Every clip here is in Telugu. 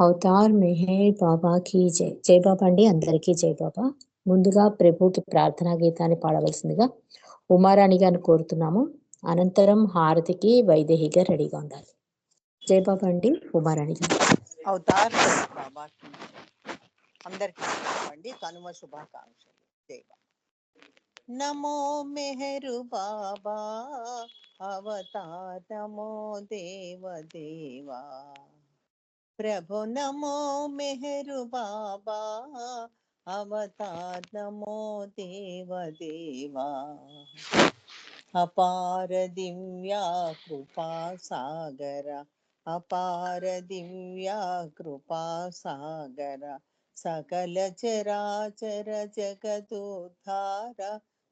అవతార్ మెహేర్ బాబాకి జై. జై బాబా అండి అందరికీ జై బాబా. ముందుగా ప్రభుకి ప్రార్థనా గీతాన్ని పాడవలసిందిగా ఉమారాణి గారిని కోరుతున్నాము. అనంతరం హారతికి వైదేహిగా రెడీగా ఉండాలి. జై బాబా అండి ఉమారాణి గారు. అవతార్ బాబాకి అందరికీ అండి కనుమ శుభాకాంక్షలు. నమో మెహరు బాబా అవతార్ నమో దేవ దేవా. ప్రభు నమో మెహరు బాబా అవతార్ నమో దేవ దేవా అపార దివ్యా కృపా సాగర అపార దివ్యా కృపా సాగర సకల చరాచర జగదుద్ధార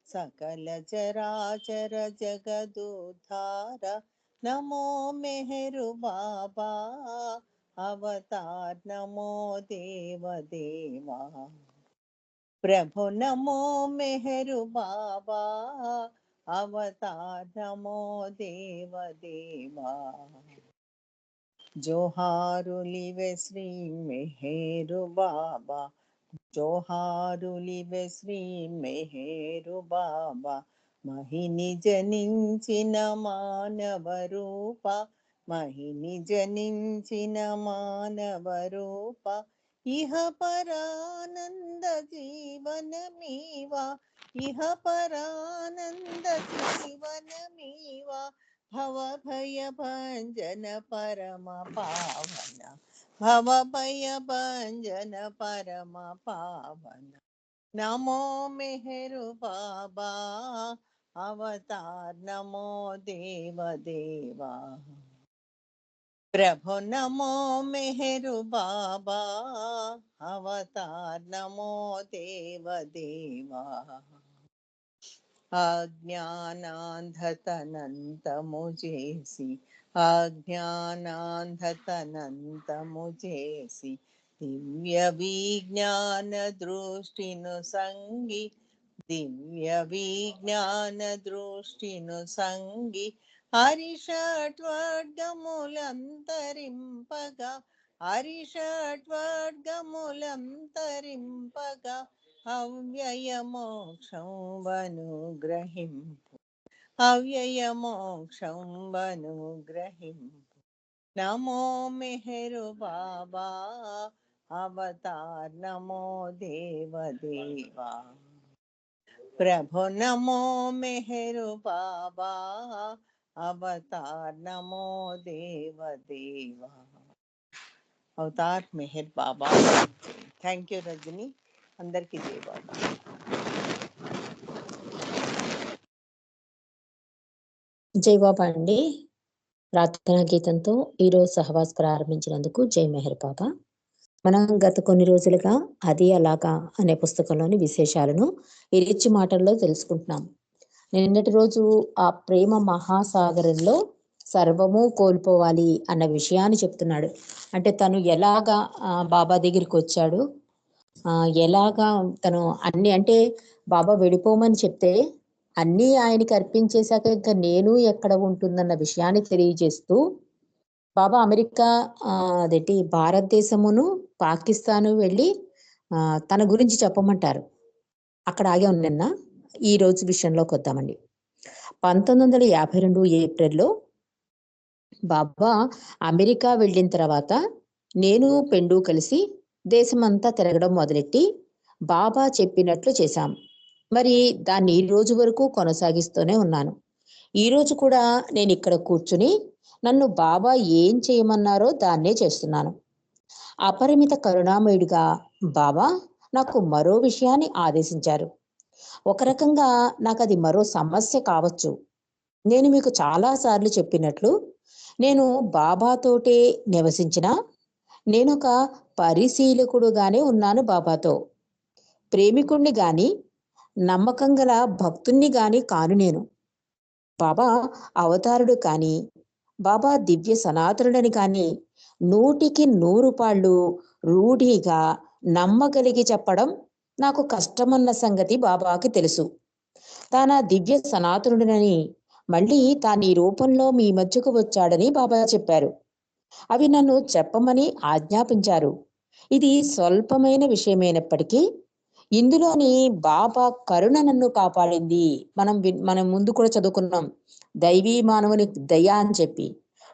సకల చరాచర జగదుద్ధార నమో మెహరు బాబా అవతార్ నమో దేవ దేవా ప్రభు నమో మెహరు బాబా అవతార్ నమో దేవ దేవా జోహారులివె శ్రీ మెహేరు బాబా జోహారులివె శ్రీ మెహేరు బాబా మహిని జనించిన మానవ రూప మహిని జనించిన మానవ రూప ఇహ పరానంద జీవనమీవా ఇహ పరానంద జీవనమీవా భవ భయ భంజన పరమ పావన భవ భయ భంజన పరమ పావన నమో మెహరు బాబా అవతార్ నమో దేవ దేవా ప్రభు నమో మెహరు బాబా అవతార్ నమో దేవ దేవా అజ్ఞానాంధతనంతము హరిషట్వర్గములంతరింపగా హరిషట్వర్గములంతరింపగా అవ్యయ వనుగ్రహింపు అవ్యయ వనుగ్రహింపు నమో మెహరు బాబా అవతార్ నమో దేవదేవా. ప్రభు నమో మెహరు బాబా అవతార్ నమో దేవ దేవా. అవతార్ మెహర్ బాబా. థ్యాంక్ యూ రజని అందరికీ జై బాబా జై బాబా అండి. ప్రార్థనా గీతంతో ఈరోజు సహవాస్ ప్రారంభించినందుకు జై మెహర్ బాబా. మనం గత కొన్ని రోజులుగా అది అలాగా అనే పుస్తకంలోని విశేషాలను ఇరిచి మాటల్లో తెలుసుకుంటున్నాం. నిన్నటి రోజు ఆ ప్రేమ మహాసాగరంలో సర్వము కోల్పోవాలి అన్న విషయాన్ని చెప్తున్నాడు. అంటే తను ఎలాగా బాబా దగ్గరికి వచ్చాడు? ఆ, ఎలాగా తను అన్ని అంటే బాబా వెళ్ళిపోమని చెప్తే అన్నీ ఆయనకి అర్పించేశాక ఇంకా నేను ఎక్కడ ఉంటుందన్న విషయాన్ని తెలియజేస్తూ బాబా అమెరికా అదేంటి భారతదేశమును పాకిస్తాను వెళ్ళి తన గురించి చెప్పమంటారు. అక్కడ ఆగే నిన్న. ఈ రోజు విషయంలోకి వద్దామండి పంతొమ్మిది వందల యాభై రెండు ఏప్రిల్లో బాబా అమెరికా వెళ్ళిన తర్వాత నేను పెండు కలిసి దేశమంతా తిరగడం మొదలెట్టి బాబా చెప్పినట్లు చేశాం. మరి దాన్ని ఈ రోజు వరకు కొనసాగిస్తూనే ఉన్నాను. ఈ రోజు కూడా నేను ఇక్కడ కూర్చుని నన్ను బాబా ఏం చేయమన్నారో దాన్నే చేస్తున్నాను. అపరిమిత కరుణామయుడిగా బాబా నాకు మరో విషయాన్ని ఆదేశించారు. ఒక రకంగా నాకు అది మరో సమస్య కావచ్చు. నేను మీకు చాలా సార్లు చెప్పినట్లు నేను బాబాతోటే నివసించిన నేను ఒక పరిశీలకుడుగానే ఉన్నాను బాబాతో. ప్రేమికుణ్ణి గాని నమ్మకం గల భక్తుణ్ణి గాని కాను నేను. బాబా అవతారుడు కాని బాబా దివ్య సనాతనుడని కాని నూటికి నూరు పాళ్ళు రూఢిగా నమ్మగలిగి చెప్పడం నాకు కష్టమన్న సంగతి బాబాకి తెలుసు. తాన దివ్య సనాతనుడినని మళ్ళీ తాను ఈ రూపంలో మీ మధ్యకు వచ్చాడని బాబా చెప్పారు. అవి నన్ను చెప్పమని ఆజ్ఞాపించారు. ఇది స్వల్పమైన విషయమైనప్పటికీ ఇందులోని బాబా కరుణ నన్ను కాపాడింది. మనం మనం ముందు కూడా చదువుకున్నాం. దైవీ మానవుని దయ అని చెప్పి.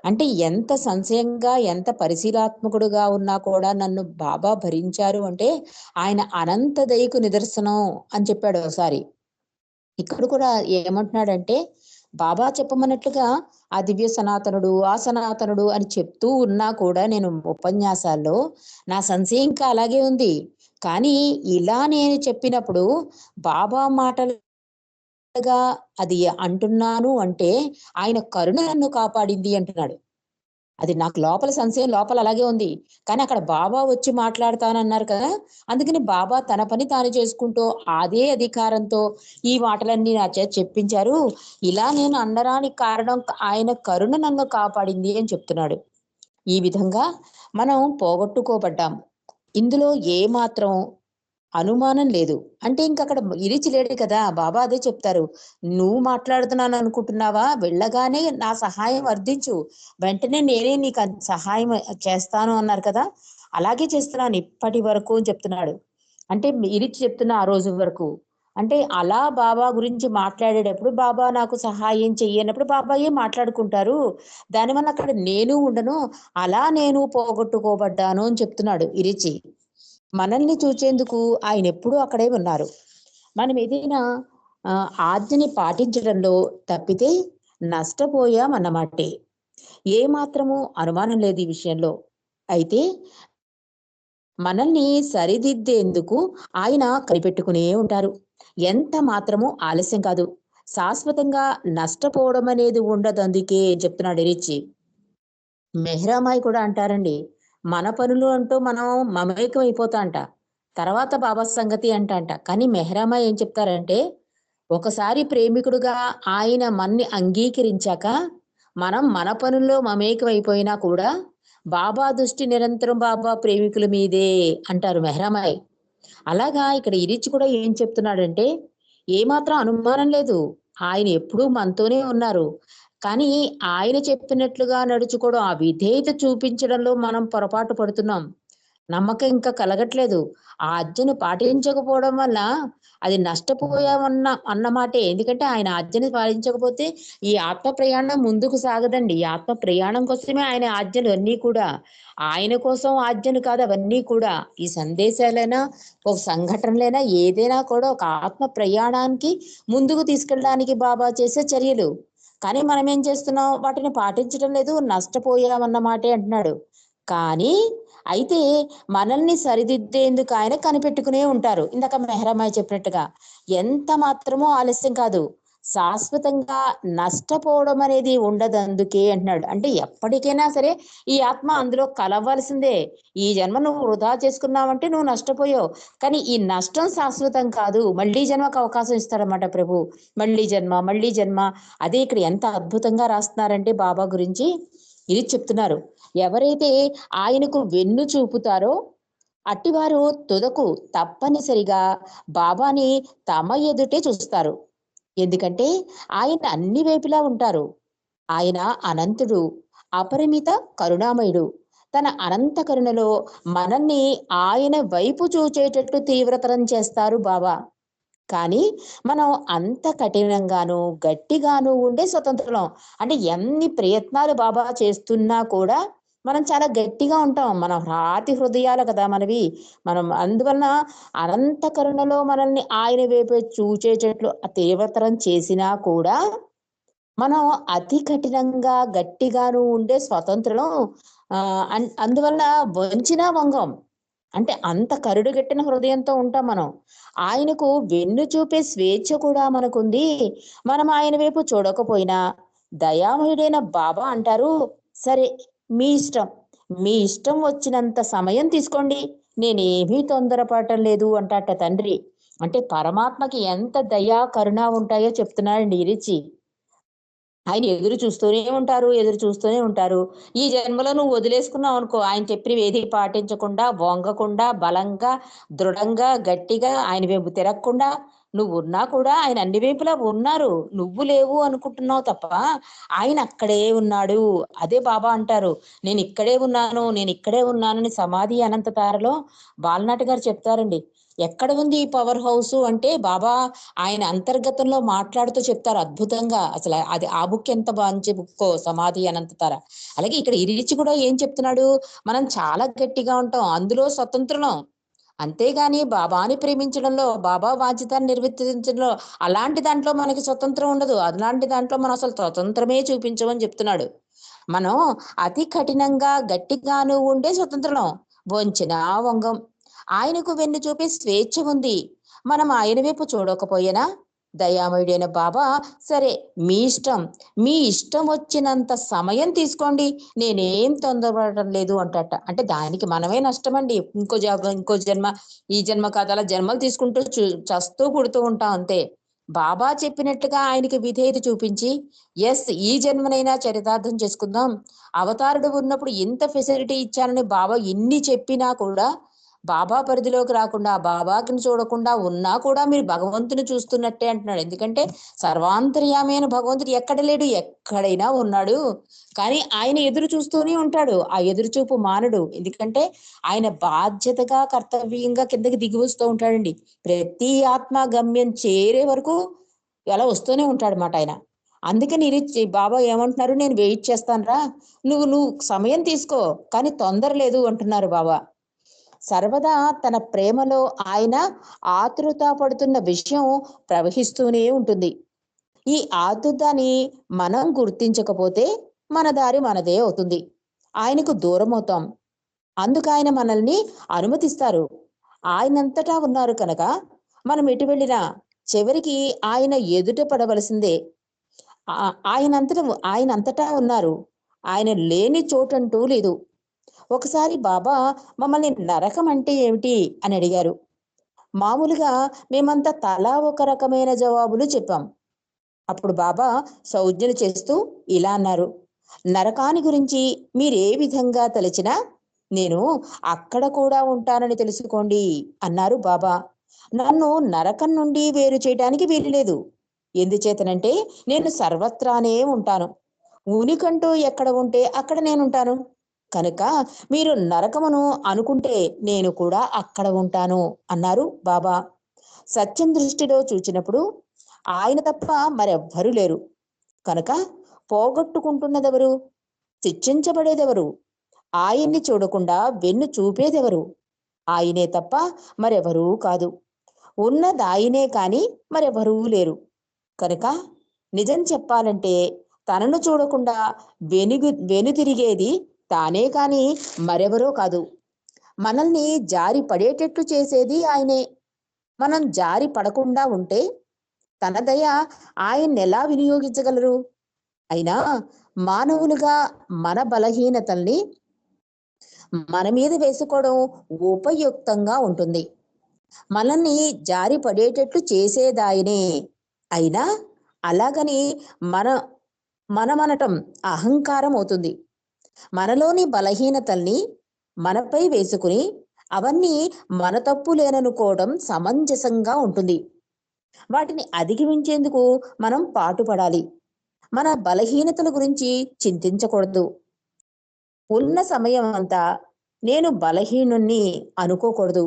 అంటే ఎంత సంశయంగా ఎంత పరిశీలాత్మకుడుగా ఉన్నా కూడా నన్ను బాబా భరించారు అంటే ఆయన అనంత దయకు నిదర్శనం అని చెప్పాడు ఒకసారి. ఇక్కడ కూడా ఏమంటున్నాడంటే బాబా చెప్పమన్నట్లుగా ఆ దివ్య సనాతనుడు ఆ సనాతనుడు అని చెప్తూ ఉన్నా కూడా నేను ఉపన్యాసాల్లో నా సంశయం ఇంకా అలాగే ఉంది. కానీ ఇలా నేను చెప్పినప్పుడు బాబా మాటలు మాటలుగా అది అంటున్నాను అంటే ఆయన కరుణ నన్ను కాపాడింది అంటున్నాడు. అది నాకు లోపల సంశయం లోపల అలాగే ఉంది. కానీ అక్కడ బాబా వచ్చి మాట్లాడతానన్నారు కదా అందుకని బాబా తన పని తాను చేసుకుంటూ అదే అధికారంతో ఈ మాటలన్నీ నా చేత చెప్పించారు. ఇలా నేను అనడానికి కారణం ఆయన కరుణ నన్ను కాపాడింది అని చెప్తున్నాడు. ఈ విధంగా మనం పోగొట్టుకోబడ్డాం ఇందులో ఏ మాత్రం అనుమానం లేదు. అంటే ఇంక అక్కడ ఇరిచి లేడు కదా బాబా అదే చెప్తారు. నువ్వు మాట్లాడుతున్నాను అనుకుంటున్నావా? వెళ్ళగానే నా సహాయం అర్థించు వెంటనే నేనే నీకు సహాయం చేస్తాను అన్నారు కదా. అలాగే చేస్తున్నాను ఇప్పటి వరకు అని చెప్తున్నాడు. అంటే ఇరిచి చెప్తున్నా ఆ రోజు వరకు. అంటే అలా బాబా గురించి మాట్లాడేటప్పుడు బాబా నాకు సహాయం చెయ్యనప్పుడు బాబాయే మాట్లాడుకుంటారు. దానివల్ల అక్కడ నేను ఉండను. అలా నేను పోగొట్టుకోబడ్డాను అని చెప్తున్నాడు ఇరిచి. మనల్ని చూచేందుకు ఆయన ఎప్పుడూ అక్కడే ఉన్నారు. మనం ఏదైనా ఆజ్ఞని పాటించడంలో తప్పితే నష్టపోయామన్నమాటే. ఏ మాత్రము అనుమానం లేదు ఈ విషయంలో. అయితే మనల్ని సరిదిద్దేందుకు ఆయన కనిపెట్టుకునే ఉంటారు. ఎంత మాత్రము ఆలస్యం కాదు. శాశ్వతంగా నష్టపోవడం అనేది ఉండదు అందుకే చెప్తున్నాడు రిచి. మెహ్రామాయి కూడా అంటారండి మన పనులు అంటూ మనం మమేకం అయిపోతా అంట తర్వాత బాబా సంగతి అంట అంట కానీ మెహ్రామాయి ఏం చెప్తారంటే ఒకసారి ప్రేమికుడుగా ఆయన మన్ని అంగీకరించాక మనం మన పనుల్లో మమేకం అయిపోయినా కూడా బాబా దృష్టి నిరంతరం బాబా ప్రేమికుల మీదే అంటారు మెహరామాయ్ అలాగా ఇక్కడ ఇరిచి కూడా ఏం చెప్తున్నాడంటే ఏమాత్రం అనుమానం లేదు. ఆయన ఎప్పుడూ మనతోనే ఉన్నారు. కానీ ఆయన చెప్పినట్లుగా నడుచుకోవడం ఆ విధేయత చూపించడంలో మనం పొరపాటు పడుతున్నాం. నమ్మకం ఇంకా కలగట్లేదు. ఆ ఆజ్ఞను పాటించకపోవడం వల్ల అది నష్టపోయామన్న అన్నమాటే ఎందుకంటే ఆయన ఆజ్ఞని పాటించకపోతే ఈ ఆత్మ ప్రయాణం ముందుకు సాగదండి. ఈ ఆత్మ ప్రయాణం కోసమే ఆయన ఆజ్ఞలు అన్నీ కూడా. ఆయన కోసం ఆజ్ఞలు కాదు అవన్నీ కూడా. ఈ సందేశాలైనా ఒక సంఘటనలైనా ఏదైనా కూడా ఒక ఆత్మ ప్రయాణానికి ముందుకు తీసుకెళ్ళడానికి బాబా చేసే చర్యలు. కానీ మనం ఏం చేస్తున్నాం? వాటిని పాటించడం లేదు నష్టపోయామన్నమాటే అంటున్నాడు. కానీ అయితే మనల్ని సరిదిద్దేందుకు ఆయన కనిపెట్టుకునే ఉంటారు. ఇందాక మెహరమ్మాయి చెప్పినట్టుగా ఎంత మాత్రమో ఆలస్యం కాదు. శాశ్వతంగా నష్టపోవడం అనేది ఉండదు అందుకే అంటున్నాడు. అంటే ఎప్పటికైనా సరే ఈ ఆత్మ అందులో కలవలసిందే. ఈ జన్మ నువ్వు వృధా చేసుకున్నావంటే నువ్వు నష్టపోయావు. కానీ ఈ నష్టం శాశ్వతం కాదు. మళ్ళీ జన్మకు అవకాశం ఇస్తాడన్నమాట ప్రభు. మళ్ళీ జన్మ మళ్ళీ జన్మ. అదే ఇక్కడ ఎంత అద్భుతంగా రాస్తున్నారంటే బాబా గురించి ఇది చెప్తున్నారు. ఎవరైతే ఆయనకు వెన్ను చూపుతారో అట్టివారు తుదకు తప్పనిసరిగా బాబాని తమ ఎదుటే చూస్తారు. ఎందుకంటే ఆయన అన్ని వైపులా ఉంటారు. ఆయన అనంతుడు అపరిమిత కరుణామయుడు. తన అనంత కరుణలో మనల్ని ఆయన వైపు చూచేటట్టు తీవ్రతరం చేస్తారు బాబా కానీ మనం అంత కఠినంగాను గట్టిగాను ఉండే స్వతంత్రం. అంటే ఎన్ని ప్రయత్నాలు బాబా చేస్తున్నా కూడా మనం చాలా గట్టిగా ఉంటాం. మనం రాతి హృదయాలు కదా మనవి. మనం అందువలన అనంత కరుణలో మనల్ని ఆయన వైపు చూచేటట్లు తీవ్రతరం చేసినా కూడా మనం అతి కఠినంగా గట్టిగాను ఉండే స్వతంత్రం ఆ అన్- వంచినా వంగం. అంటే అంత కరుడుగట్టిన హృదయంతో ఉంటాం మనం. ఆయనకు వెన్ను చూపే స్వేచ్ఛ కూడా మనకుంది. మనం ఆయన వైపు చూడకపోయినా దయామయుడైన బాబా అంటారు సరే మీ ఇష్టం. మీ ఇష్టం వచ్చినంత సమయం తీసుకోండి. నేనేమీ తొందరపడటం లేదు అంటాట తండ్రి. అంటే పరమాత్మకి ఎంత దయా కరుణ ఉంటాయో చెప్తున్నాడండి ఇరిచి ఆయన ఎదురు చూస్తూనే ఉంటారు ఎదురు చూస్తూనే ఉంటారు. ఈ జన్మలో నువ్వు వదిలేసుకున్నావు అనుకో ఆయన చెప్పిన ఏది పాటించకుండా వంగకుండా బలంగా దృఢంగా గట్టిగా ఆయన వైపు తిరగకుండా నువ్వు ఉన్నా కూడా ఆయన అన్ని వైపులా ఉన్నారు. నువ్వు లేవు అనుకుంటున్నావు తప్ప ఆయన అక్కడే ఉన్నాడు. అదే బాబా అంటారు. నేను ఇక్కడే ఉన్నాను నేను ఇక్కడే ఉన్నానని సమాధి అనంత తారలో బాలనాటి గారు చెప్తారండి. ఎక్కడ ఉంది ఈ పవర్ హౌస్ అంటే బాబా ఆయన అంతర్గతంలో మాట్లాడుతూ చెప్తారు అద్భుతంగా. అసలు అది ఆ బుక్ ఎంత మంచి బుక్కో సమాధి అనంత తార. అలాగే ఇక్కడ ఇరిచి కూడా ఏం చెప్తున్నాడు? మనం చాలా గట్టిగా ఉంటాం. అందులో స్వతంత్రం అంతేగాని బాబాని ప్రేమించడంలో బాబా బాధ్యతను నిర్వర్తించడంలో అలాంటి దాంట్లో మనకి స్వతంత్రం ఉండదు. అలాంటి దాంట్లో మనం అసలు స్వతంత్రమే చూపించమని చెప్తున్నాడు. మనం అతి కఠినంగా గట్టిగాను ఉండే స్వతంత్రం. వంచిన వంగం. ఆయనకు వెన్ను చూపే స్వేచ్ఛ ఉంది. మనం ఆయన వైపు చూడకపోయినా? దయామయుడైన బాబా సరే మీ ఇష్టం. మీ ఇష్టం వచ్చినంత సమయం తీసుకోండి. నేనేం తొందరపడటం లేదు అంటట. అంటే దానికి మనమే నష్టం అండి ఇంకో జ ఇంకో జన్మ ఈ జన్మ కథల జన్మలు తీసుకుంటూ చూ చస్తూ పుడుతూ ఉంటాం అంతే. బాబా చెప్పినట్టుగా ఆయనకి విధేయత చూపించి ఎస్ ఈ జన్మనైనా చరితార్థం చేసుకుందాం. అవతారుడు ఉన్నప్పుడు ఎంత ఫెసిలిటీ ఇచ్చానని బాబా ఎన్ని చెప్పినా కూడా బాబా పరిధిలోకి రాకుండా బాబాకిని చూడకుండా ఉన్నా కూడా మీరు భగవంతుని చూస్తున్నట్టే అంటున్నాడు. ఎందుకంటే సర్వాంతర్యామైన భగవంతుడు ఎక్కడ లేడు ఎక్కడైనా ఉన్నాడు. కానీ ఆయన ఎదురు చూస్తూనే ఉంటాడు. ఆ ఎదురు చూపు మానడు. ఎందుకంటే ఆయన బాధ్యతగా కర్తవ్యంగా కిందకి దిగి వస్తూ ఉంటాడండి. ప్రతి ఆత్మ గమ్యం చేరే వరకు ఎలా వస్తూనే ఉంటాడు మాట ఆయన. అందుకే నేను బాబా ఏమంటున్నారు? నేను వెయిట్ చేస్తానురా. నువ్వు నువ్వు సమయం తీసుకో. కానీ తొందర లేదు అంటున్నారు బాబా. సర్వదా తన ప్రేమలో ఆయన ఆతృత పడుతున్న విషయం ప్రవహిస్తూనే ఉంటుంది. ఈ ఆతృతని మనం గుర్తించకపోతే మన దారి మనదే అవుతుంది. ఆయనకు దూరం అవుతాం అందుకు ఆయన మనల్ని అనుమతిస్తారు. ఆయనంతటా ఉన్నారు కనుక మనం ఎటు వెళ్ళినా చివరికి ఆయన ఎదుట పడవలసిందే. ఆయనంతట ఆయన అంతటా ఉన్నారు. ఆయన లేని చోటంటూ లేదు. ఒకసారి బాబా మమ్మల్ని నరకం అంటే ఏమిటి? అని అడిగారు. మామూలుగా మేమంతా తలా ఒక రకమైన జవాబులు చెప్పాం. అప్పుడు బాబా సౌజ్ఞలు చేస్తూ ఇలా అన్నారు. నరకాని గురించి మీరు ఏ విధంగా తలచినా నేను అక్కడ కూడా ఉంటానని తెలుసుకోండి అన్నారు బాబా. నన్ను నరకం నుండి వేరు చేయడానికి వీలు లేదు ఎందుచేతనంటే నేను సర్వత్రానే ఉంటాను. ఉనికంటూ ఎక్కడ ఉంటే అక్కడ నేను ఉంటాను కనుక మీరు నరకమును అనుకుంటే నేను కూడా అక్కడ ఉంటాను అన్నారు బాబా. సత్యం దృష్టిలో చూచినప్పుడు ఆయన తప్ప మరెవ్వరూ లేరు. కనుక పోగొట్టుకుంటున్నదెవరు? శిక్షించబడేదెవరు? ఆయన్ని చూడకుండా వెన్ను చూపేదెవరు? ఆయనే తప్ప మరెవరూ కాదు. ఉన్నదాయనే కాని మరెవరూ లేరు. కనుక నిజం చెప్పాలంటే తనను చూడకుండా వెనుగు వెనుతిరిగేది తానే కాని మరెవరో కాదు. మనల్ని జారి పడేటట్లు చేసేది ఆయనే. మనం జారి పడకుండా ఉంటే తన దయ ఆయన్ని ఎలా వినియోగించగలరు? అయినా మానవులుగా మన బలహీనతల్ని మన మీద వేసుకోవడం ఉపయుక్తంగా ఉంటుంది. మనల్ని జారి పడేటట్లు చేసేదాయనే. అయినా అలాగని మన మనమనటం అహంకారం అవుతుంది. మనలోని బలహీనతల్ని మనపై వేసుకుని అవన్నీ మన తప్పు లేననుకోవడం సమంజసంగా ఉంటుంది. వాటిని అధిగమించేందుకు మనం పాటుపడాలి. మన బలహీనతల గురించి చింతించకూడదు. ఉన్న సమయం అంతా నేను బలహీనుణ్ణి అనుకోకూడదు.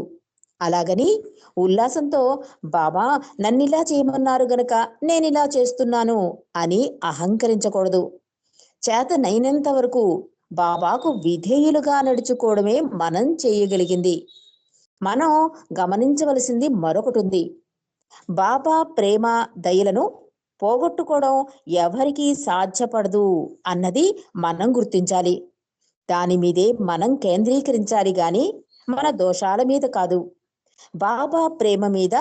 అలాగని ఉల్లాసంతో బాబా నన్నిలా చేయమన్నారు గనక నేనిలా చేస్తున్నాను అని అహంకరించకూడదు. చేతనైనంత వరకు బాబాకు విధేయులుగా నడుచుకోవడమే మనం చేయగలిగింది. మనం గమనించవలసింది మరొకటి ఉంది బాబా ప్రేమ దయలను పోగొట్టుకోవడం ఎవరికీ సాధ్యపడదు అన్నది మనం గుర్తించాలి. దాని మీదే మనం కేంద్రీకరించాలి గాని మన దోషాల మీద కాదు. బాబా ప్రేమ మీద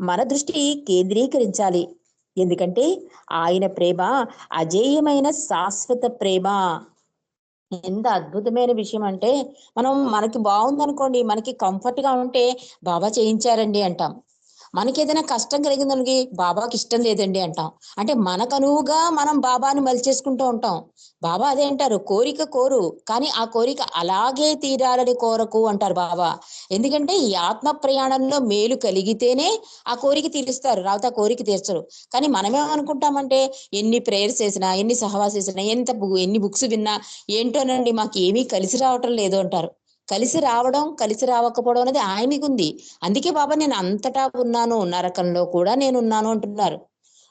మన దృష్టి కేంద్రీకరించాలి. ఎందుకంటే ఆయన ప్రేమ అజేయమైన శాశ్వత ప్రేమ. ఎంత అద్భుతమైన విషయం అంటే మనం మనకి బాగుందనుకోండి మనకి కంఫర్ట్గా ఉంటే బాబా చేయించారండి అంటాం. మనకి ఏదైనా కష్టం కలిగిందనికి బాబాకి ఇష్టం లేదండి అంటాం. అంటే మనకు అనువుగా మనం బాబాని మలిచేసుకుంటూ ఉంటాం. బాబా అదే అంటారు కోరిక కోరు. కానీ ఆ కోరిక అలాగే తీరాలని కోరకు అంటారు బాబా. ఎందుకంటే ఈ ఆత్మ ప్రయాణంలో మేలు కలిగితేనే ఆ కోరిక తీరుస్తారు రావుతా కోరిక తీర్చరు. కానీ మనమేమనుకుంటామంటే ఎన్ని ప్రేయర్స్ చేసినా ఎన్ని సహవాస్ చేసినా ఎంత ఎన్ని బుక్స్ విన్నా ఏంటోనండి మాకు ఏమీ కలిసి రావటం లేదు అంటారు. కలిసి రావడం కలిసి రావకపోవడం అనేది ఆయనకు ఉంది అందుకే బాబా నేను అంతటా ఉన్నాను నరకంలో కూడా నేను ఉన్నాను అంటున్నారు.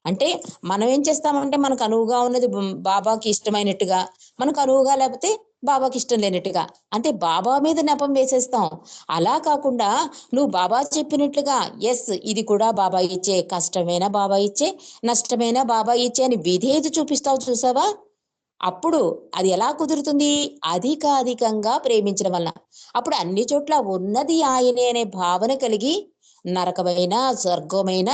అంటే మనం ఏం చేస్తామంటే మనకు అనువుగా ఉన్నది బాబాకి ఇష్టమైనట్టుగా మనకు అనువుగా లేకపోతే బాబాకి ఇష్టం లేనట్టుగా. అంటే బాబా మీద నెపం వేసేస్తాం. అలా కాకుండా నువ్వు బాబా చెప్పినట్లుగా ఎస్ ఇది కూడా బాబా ఇచ్చే కష్టమైన బాబా ఇచ్చే నష్టమైన బాబా ఇచ్చే అని విధేయత చూపిస్తావు చూసావా? అప్పుడు అది ఎలా కుదురుతుంది? అధికాధికంగా ప్రేమించడం వల్ల అప్పుడు అన్ని చోట్ల ఉన్నది ఆయనే అనే భావన కలిగి నరకమైన స్వర్గమైన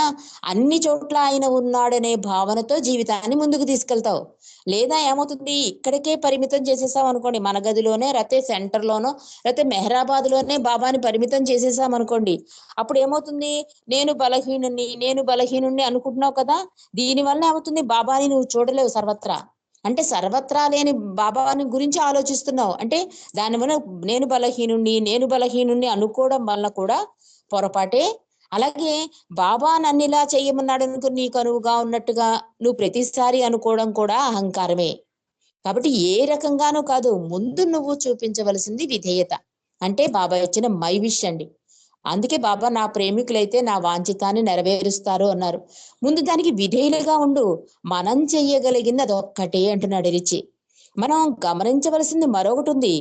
అన్ని చోట్ల ఆయన ఉన్నాడనే భావనతో జీవితాన్ని ముందుకు తీసుకెళ్తావు. లేదా ఏమవుతుంది? ఇక్కడికే పరిమితం చేసేసాం అనుకోండి. మన గదిలోనే లేకపోతే సెంటర్ లోనో లేకపోతే మెహరాబాద్లోనే బాబాని పరిమితం చేసేసాం అనుకోండి. అప్పుడు ఏమవుతుంది? నేను బలహీనుని నేను బలహీనుని అనుకుంటున్నావు కదా? దీని వల్ల ఏమవుతుంది? బాబాని నువ్వు చూడలేవు సర్వత్రా. అంటే సర్వత్రా లేని బాబాని గురించి ఆలోచిస్తున్నావు. అంటే దాని వల్ల నేను బలహీనుణ్ణి నేను బలహీనుణ్ణి అనుకోవడం వల్ల కూడా పొరపాటే. అలాగే బాబా నన్ను ఇలా చేయమన్నాడు అనుకో నీకు అనువుగా ఉన్నట్టుగా నువ్వు ప్రతిసారి అనుకోవడం కూడా అహంకారమే. కాబట్టి ఏ రకంగానూ కాదు ముందు నువ్వు చూపించవలసింది విధేయత. అంటే బాబా ఇచ్చిన మై విష్ అండి. అందుకే బాబా నా ప్రేమికులైతే నా వాంఛితాన్ని నెరవేరుస్తారు అన్నారు. ముందు దానికి విధేయులుగా ఉండు. మనం చెయ్యగలిగింది అదొక్కటే అంటున్నాడు రిచి. మనం గమనించవలసింది మరొకటి ఉంది.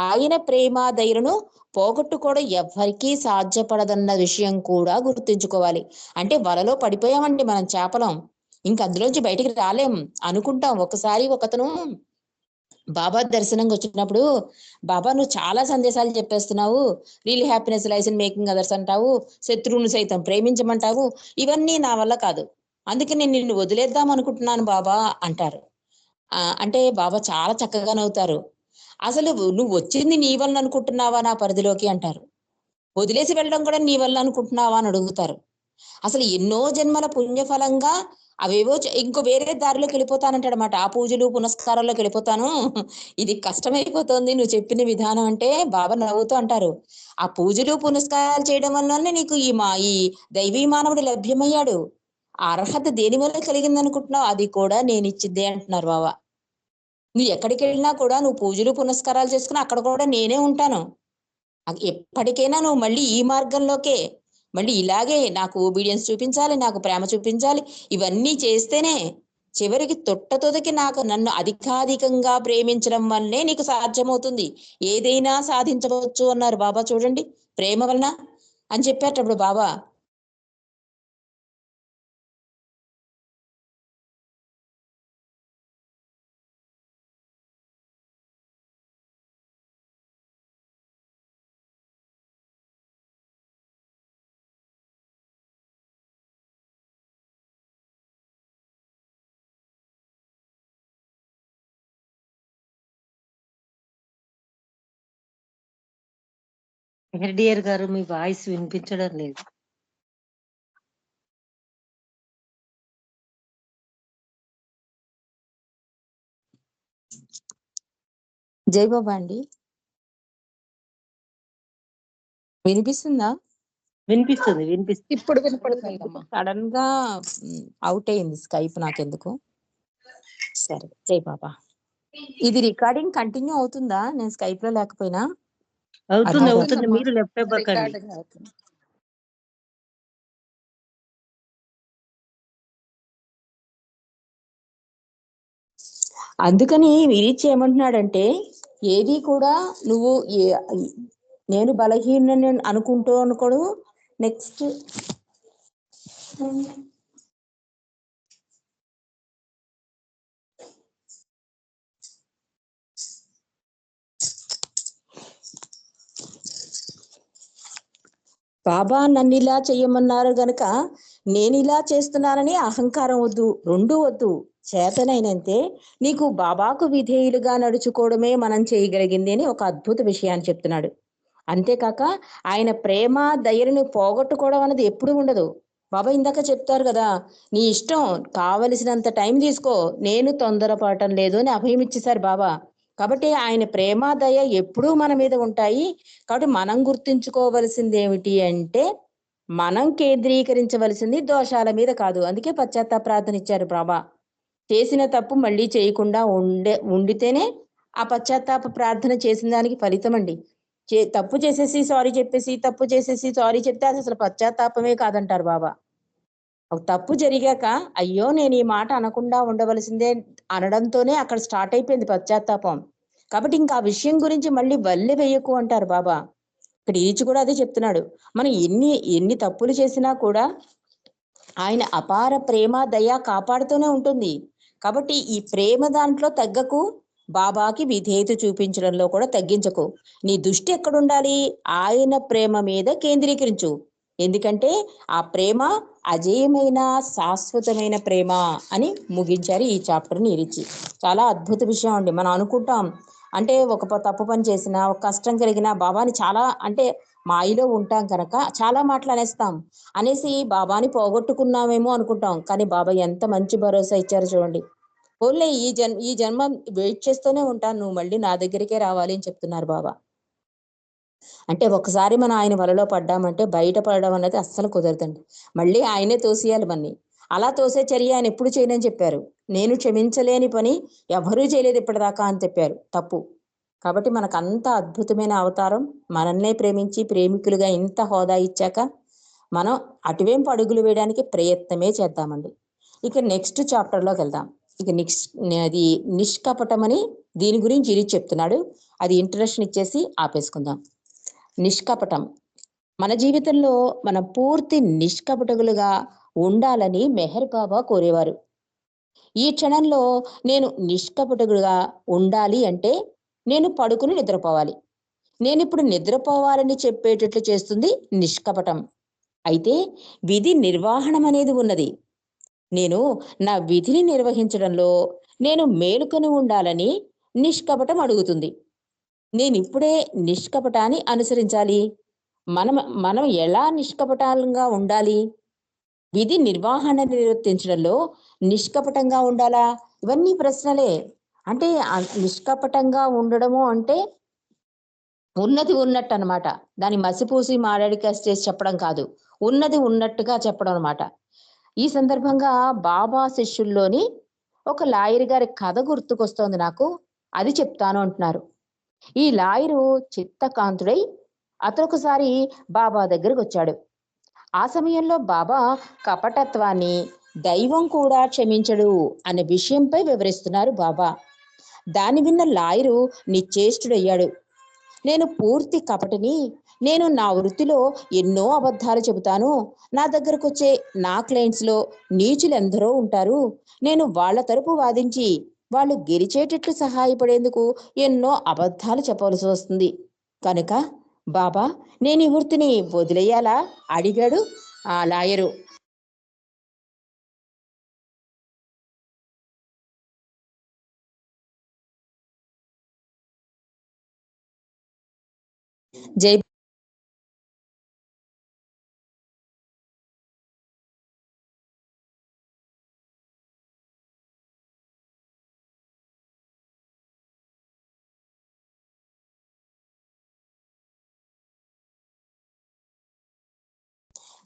ఆయన ప్రేమ ధైర్యను పోగొట్టుకోవడం ఎవ్వరికీ సాధ్యపడదన్న విషయం కూడా గుర్తుంచుకోవాలి. అంటే వలలో పడిపోయామండి మనం చేపలం. ఇంక అందులోంచి బయటికి రాలేం. అనుకుంటాం. ఒకసారి ఒకతను బాబా దర్శనంకి వచ్చినప్పుడు బాబా నువ్వు చాలా సందేశాలు చెప్పేస్తున్నావు. Real happiness lies in making others అంటావు. శత్రువుని సైతం ప్రేమించమంటావు. ఇవన్నీ నా వల్ల కాదు. అందుకే నేను నిన్ను వదిలేద్దాం అనుకుంటున్నాను బాబా అంటారు. అంటే బాబా చాలా చక్కగా నవ్వుతారు. అసలు నువ్వు వచ్చింది నీ వల్ల అనుకుంటున్నావా నా పరిధిలోకి? అంటారు. వదిలేసి వెళ్ళడం కూడా నీ వల్ల అనుకుంటున్నావా? అని అడుగుతారు. అసలు ఎన్నో జన్మల పుణ్యఫలంగా అవేవో ఇంకో వేరే దారిలోకి వెళ్ళిపోతానంటాడనమాట ఆ పూజలు పునస్కారాల్లోకి వెళ్ళిపోతాను. ఇది కష్టమైపోతుంది నువ్వు చెప్పిన విధానం అంటే బాబా నవ్వుతూ అంటారు. ఆ పూజలు పునస్కారాలు చేయడం వల్లనే నీకు ఈ మా ఈ దైవీ మానవుడు లభ్యమయ్యాడు. ఆ అర్హత దేని వల్ల కలిగింది అనుకుంటున్నావు అది కూడా నేను ఇచ్చిద్దే అంటున్నారు బాబా. నువ్వు ఎక్కడికి వెళ్ళినా కూడా నువ్వు పూజలు పునస్కారాలు చేసుకుని అక్కడ కూడా నేనే ఉంటాను. ఎప్పటికైనా నువ్వు మళ్ళీ ఈ మార్గంలోకే మళ్ళీ ఇలాగే నాకు ఒబీడియన్స్ చూపించాలి నాకు ప్రేమ చూపించాలి ఇవన్నీ చేస్తేనే చివరికి తొట్టతొదకి నాకు నన్ను అధికాధికంగా ప్రేమించడం వల్లే నీకు సాధ్యమవుతుంది. ఏదైనా సాధించవచ్చు అన్నారు బాబా. చూడండి ప్రేమ వలన అని చెప్పేటప్పుడు బాబా డియర్ గారు మీ వాయిస్ వినిపించడం లేదు. జై బాబా అండి. వినిపిస్తుందా? వినిపిస్తుంది వినిపిస్తుంది. ఇప్పుడు వినపడుతుందమ్మా. సడన్గా అవుట్ అయింది స్కైప్ నాకెందుకు? సరే జై బాబా. ఇది రికార్డింగ్ కంటిన్యూ అవుతుందా? నేను స్కైప్లో లేకపోయినా? అవుతుంది. అవుతుంది. మీరు లెఫ్ట్ అవుతుంది. అందుకని విరిచి ఏమంటున్నాడంటే ఏది కూడా నువ్వు నేను బలహీనని అనుకుంటూ అనుకోడు. నెక్స్ట్. బాబా నన్ను ఇలా చెయ్యమన్నారు గనక నేను ఇలా చేస్తున్నానని అహంకారం వద్దు రెండు వద్దు. చేతనైనంతే నీకు బాబాకు విధేయులుగా నడుచుకోవడమే మనం చేయగలిగింది అని ఒక అద్భుత విషయాన్ని చెప్తున్నాడు. అంతేకాక ఆయన ప్రేమ దయలను పోగొట్టుకోవడం అనేది ఎప్పుడు ఉండదు. బాబా ఇందాక చెప్తారు కదా నీ ఇష్టం కావలసినంత టైం తీసుకో నేను తొందరపడటం లేదు అని అభయం ఇచ్చేశారు బాబా. కాబట్టి ఆయన ప్రేమ దయ ఎప్పుడూ మన మీద ఉంటాయి. కాబట్టి మనం గుర్తుంచుకోవలసింది ఏమిటి అంటే మనం కేంద్రీకరించవలసింది దోషాల మీద కాదు. అందుకే పశ్చాత్తాప ప్రార్థన ఇచ్చారు బాబా చేసిన తప్పు మళ్ళీ చేయకుండా ఉండే ఉండితేనే ఆ పశ్చాత్తాప ప్రార్థన చేసిన దానికి ఫలితం అండి. చే తప్పు చేసేసి సారీ చెప్పేసి తప్పు చేసేసి సారీ చెప్తే అసలు పశ్చాత్తాపమే కాదంటారు బాబా. ఒక తప్పు జరిగాక అయ్యో నేను ఈ మాట అనకుండా ఉండవలసిందే అనడంతోనే అక్కడ స్టార్ట్ అయిపోయింది పశ్చాత్తాపం. కాబట్టి ఇంకా ఆ విషయం గురించి మళ్ళీ వల్లె వేయకు అంటారు బాబా. ఇక్కడ ఈచి కూడా అదే చెప్తున్నాడు. మనం ఎన్ని ఎన్ని తప్పులు చేసినా కూడా ఆయన అపార ప్రేమ దయ కాపాడుతూనే ఉంటుంది. కాబట్టి ఈ ప్రేమ దాంట్లో తగ్గకు బాబాకి విధేయత చూపించడంలో కూడా తగ్గించకు. నీ దృష్టి ఎక్కడుండాలి ఆయన ప్రేమ మీద కేంద్రీకరించు. ఎందుకంటే ఆ ప్రేమ అజేయమైన శాశ్వతమైన ప్రేమ అని ముగించారు ఈ చాప్టర్ని ఇరిచి చాలా అద్భుత విషయం అండి. మనం అనుకుంటాం అంటే ఒక ప- తప్పు పని చేసినా ఒక కష్టం కలిగినా బాబాని చాలా అంటే మాయలో ఉంటాం కనుక చాలా మాటలు అనేస్తాం. అనేసి బాబాని పోగొట్టుకున్నామేమో అనుకుంటాం. కానీ బాబా ఎంత మంచి భరోసా ఇచ్చారు చూడండి. ఓన్లీ ఈ జన్ ఈ జన్మ వెయిట్ చేస్తూనే ఉంటాను. నువ్వు మళ్ళీ నా దగ్గరికే రావాలి అని చెప్తున్నారు బాబా. అంటే ఒకసారి మనం ఆయన వలలో పడ్డామంటే బయట పడడం అనేది అస్సలు కుదరదండి. మళ్ళీ ఆయనే తోసేయాలి మన్ని. అలా తోసే చర్య ఆయన ఎప్పుడు చేయనని చెప్పారు. నేను క్షమించలేని పని ఎవరూ చేయలేదు ఇప్పటిదాకా అని చెప్పారు. తప్పు. కాబట్టి మనకు అంత అద్భుతమైన అవతారం మనల్నే ప్రేమించి ప్రేమికులుగా ఇంత హోదా ఇచ్చాక మనం అటువైపు అడుగులు వేయడానికి ప్రయత్నమే చేద్దామండి. ఇక నెక్స్ట్ చాప్టర్లోకి వెళ్దాం. ఇక నిష్ అది నిష్కపటం అని దీని గురించి ఇరి చెప్తున్నాడు. అది ఇంట్రడక్షన్ ఇచ్చేసి ఆపేసుకుందాం. నిష్కపటం. మన జీవితంలో మన పూర్తి నిష్కపటకులుగా ఉండాలని మెహర్ బాబా కోరేవారు. ఈ క్షణంలో నేను నిష్కపటకుడుగా ఉండాలి అంటే నేను పడుకుని నిద్రపోవాలి. నేను ఇప్పుడు నిద్రపోవాలని చెప్పేటట్లు చేస్తుంది నిష్కపటం. అయితే విధి నిర్వహణం అనేది ఉన్నది. నేను నా విధిని నిర్వహించడంలో నేను మేలుకొని ఉండాలని నిష్కపటం అడుగుతుంది. నేను ఇప్పుడే నిష్కపటాన్ని అనుసరించాలి. మనం మనం ఎలా నిష్కపటంగా ఉండాలి? విధి నిర్వహణ నిర్వర్తించడంలో నిష్కపటంగా ఉండాలా? ఇవన్నీ ప్రశ్నలే. అంటే నిష్కపటంగా ఉండడము అంటే ఉన్నది ఉన్నట్టు అనమాట దాన్ని మసిపూసి మారేడికాయ చేసి చెప్పడం కాదు. ఉన్నది ఉన్నట్టుగా చెప్పడం అనమాట ఈ సందర్భంగా బాబా శిష్యుల్లోని ఒక లాయర్ గారి కథ గుర్తుకొస్తోంది నాకు. అది చెప్తాను అంటున్నారు. ఈ లాయరు చిత్తకాంతుడై అతను ఒకసారి బాబా దగ్గరకు వచ్చాడు ఆ సమయంలో బాబా కపటత్వాన్ని దైవం కూడా క్షమించడు అనే విషయంపై వివరిస్తున్నారు బాబా. దాని విన్న లాయరు నిశ్చేష్టుడయ్యాడు. నేను పూర్తి కపటిని నేను నా వృత్తిలో ఎన్నో అబద్ధాలు చెబుతాను నా దగ్గరకు వచ్చే నా క్లయింట్స్లో నీచులెందరో ఉంటారు నేను వాళ్ళ తరపు వాదించి వాళ్ళు గెలిచేటట్లు సహాయపడేందుకు ఎన్నో అబద్ధాలు చెప్పవలసి వస్తుంది. కనుక బాబా నేను ఈ వృత్తిని వదిలేయాలా? అడిగాడు ఆ లాయరు. జై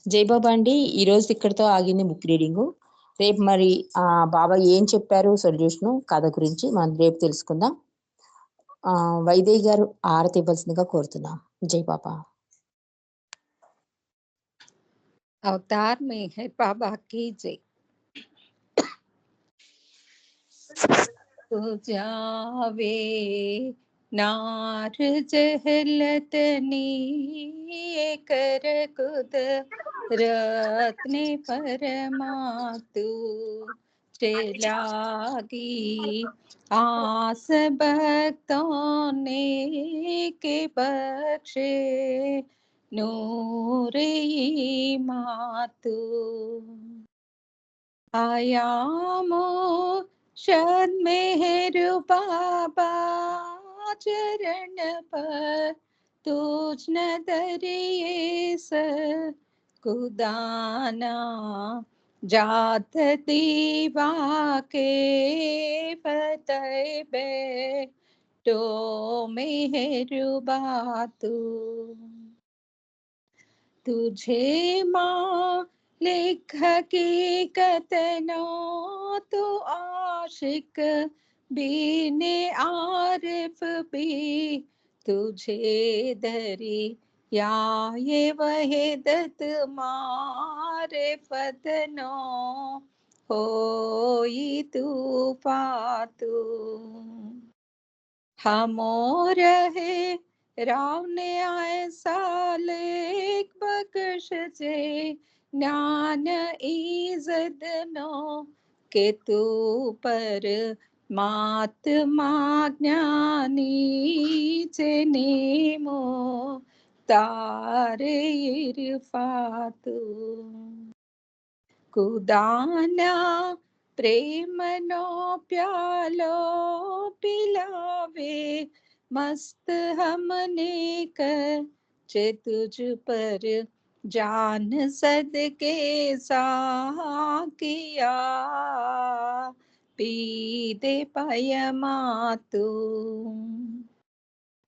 జై బాబా అండి ఈ రోజు ఇక్కడితో ఆగింది బుక్ రీడింగ్ రేపు మరి ఆ బాబా ఏం చెప్పారు సొల్యూషన్ కథ గురించి మనం రేపు తెలుసుకుందాం ఆ వైదేహి గారు ఆరతి ఇవ్వాల్సిందిగా కోరుతున్నాం జై బాబా अवतार में है बाबा की जय तो नार जहलतनी कर कुद रत्ने परमातु लागी आस भक्तों ने के बख्शे नूरे मातु आयामो शद मेहरु बाबा। चरण पर तुझ न दरिए स कुदाना जात दीवा के फतेह तो मेहरुबा तू तुझे माँ लिख की कतनो तो आशिक भी ने आरिफ भी तुझे दरी या ये वहदत मारे फतनो हो तू पातू। हमो रहे राव ने ऐसा लेख बख्श जे ज्ञान इज़्ज़त नो के तू पर मात्माज्ञानी च नेमो तारयिर्फातु कुदाना प्रेम नो प्यालो पिलावे, मस्त हमने कर चे तुझ पर जान सद के सा किया। पी दे पयमा तू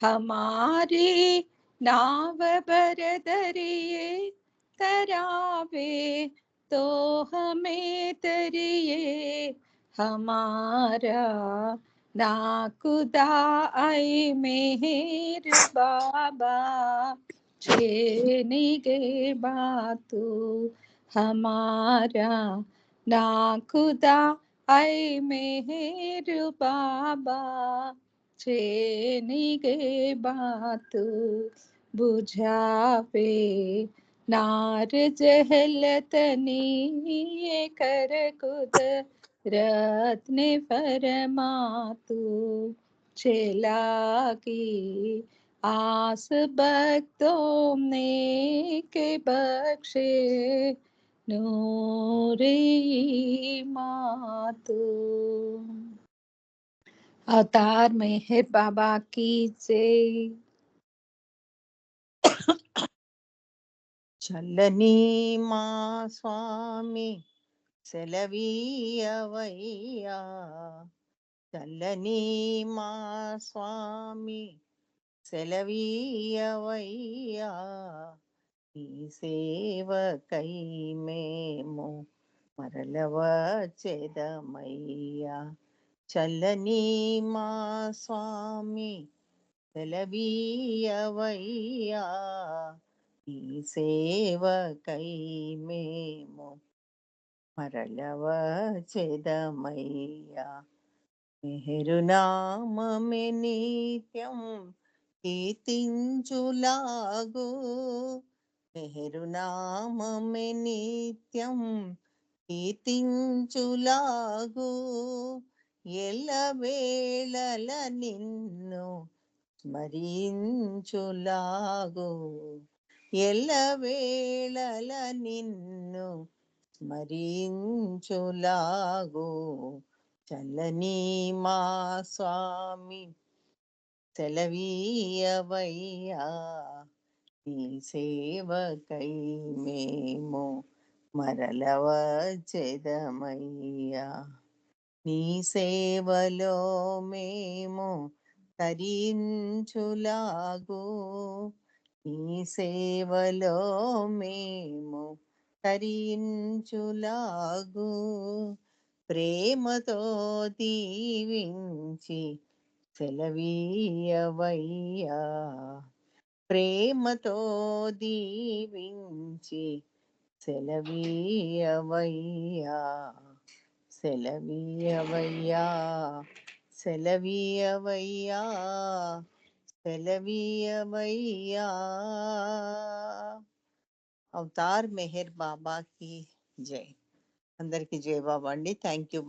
हमारे नाव बर दरिए तरावे तो हमें तरिए हमारा ना खुदा आए मेहर बाबा, छेने गे बातू। हमारा ना खुदा आए मेहर बाबा, छेने गे बातू बुझावे। नार जहलतनी ये कर कुद रत्न फरमातू छेला की आस भक्तों ने के बख्शे। नूरे मातू अवतार मेहर बाबा की जय చల్లని మా స్వామి సెలవీయవయ్యా చల్లని మా స్వామి సెలవీయవయ్యా ఈ సేవకై మేము మరలవచెదమయ్యా చల్లని మా స్వామి సెలవీయవయ్యా ఈ సేవకై మేము మరలవచెదమయ్యా మెహరునామే నిత్యం కీర్తించులాగో. మెహరునామే నిత్యం కీర్తించులాగు. ఎల్లవేళల నిన్ను స్మరించులాగు. ఎల్లవేళల నిన్ను స్మరించులాగు. చలని మా స్వామి సెలవీయవయ్యా. సేవకై మేము మరలవచెదమయ్యా నీ సేవలో మేము తరించులాగు. నీ సేవలో మేము తరించులాగు. ప్రేమతో దీవించి సెలవీయవయ్యా. ప్రేమతో దీవించి సెలవీయవయ్యా సెలవీయవయ్యా సెలవీయవయ్యా సెలవీయవయ్యా. అవతార్ మెహర్ బాబాకి జై. అందరికి జై బాబా అండి. Thank you